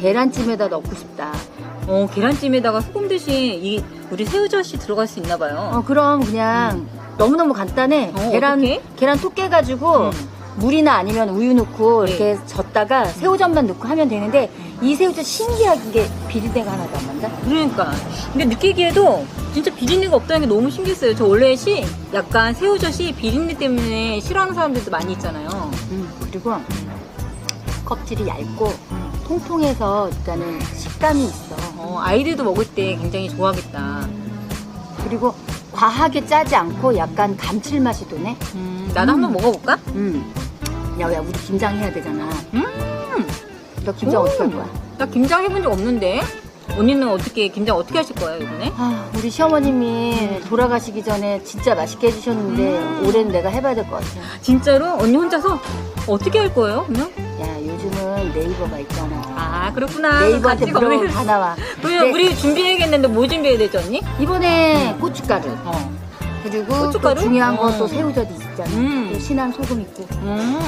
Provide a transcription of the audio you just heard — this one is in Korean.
계란찜에다 넣고 싶다. 어, 계란찜에다가 소금 대신 이 우리 새우젓이 들어갈 수 있나 봐요. 어, 그럼 그냥 너무너무 간단해. 어, 계란, 어떡해? 계란 톡 깨가지고 음. 물이나 아니면 우유 넣고 네. 이렇게 젓다가 새우젓만 넣고 하면 되는데 이 새우젓 신기하게 비린내가 하나도 안 난다. 그러니까. 근데 느끼기에도 진짜 비린내가 없다는 게 너무 신기했어요. 저 원래 시 약간 새우젓이 비린내 때문에 싫어하는 사람들도 많이 있잖아요. 음, 그리고 껍질이 얇고 통통해서 일단은 식감이 있어. 어, 아이들도 먹을 때 굉장히 좋아하겠다. 그리고 과하게 짜지 않고 약간 감칠맛이 도네. 음, 나도 한번 먹어볼까? 음. 야, 야, 우리 김장 해야 되잖아. 음. 너 김장 어떻게 할 거야? 나 김장 해본 적 없는데. 언니는 어떻게 김장 어떻게 하실 거예요 이번에? 아, 우리 시어머님이 돌아가시기 전에 진짜 맛있게 해주셨는데 음. 올해는 내가 해봐야 될 것 같아. 진짜로 언니 혼자서 어떻게 할 거예요? 그냥? 야, 요즘은 네이버가 있잖아. 아 그렇구나. 네이버한테 같이 물어보면 다 나와. 그러면 네. 우리 준비해야겠는데 뭐 준비해야 되죠 언니? 이번에 고춧가루 어. 그리고 고춧가루? 또 중요한 거 어. 또 새우젓이 있잖아. 음. 또 신한 소금 있고. 음.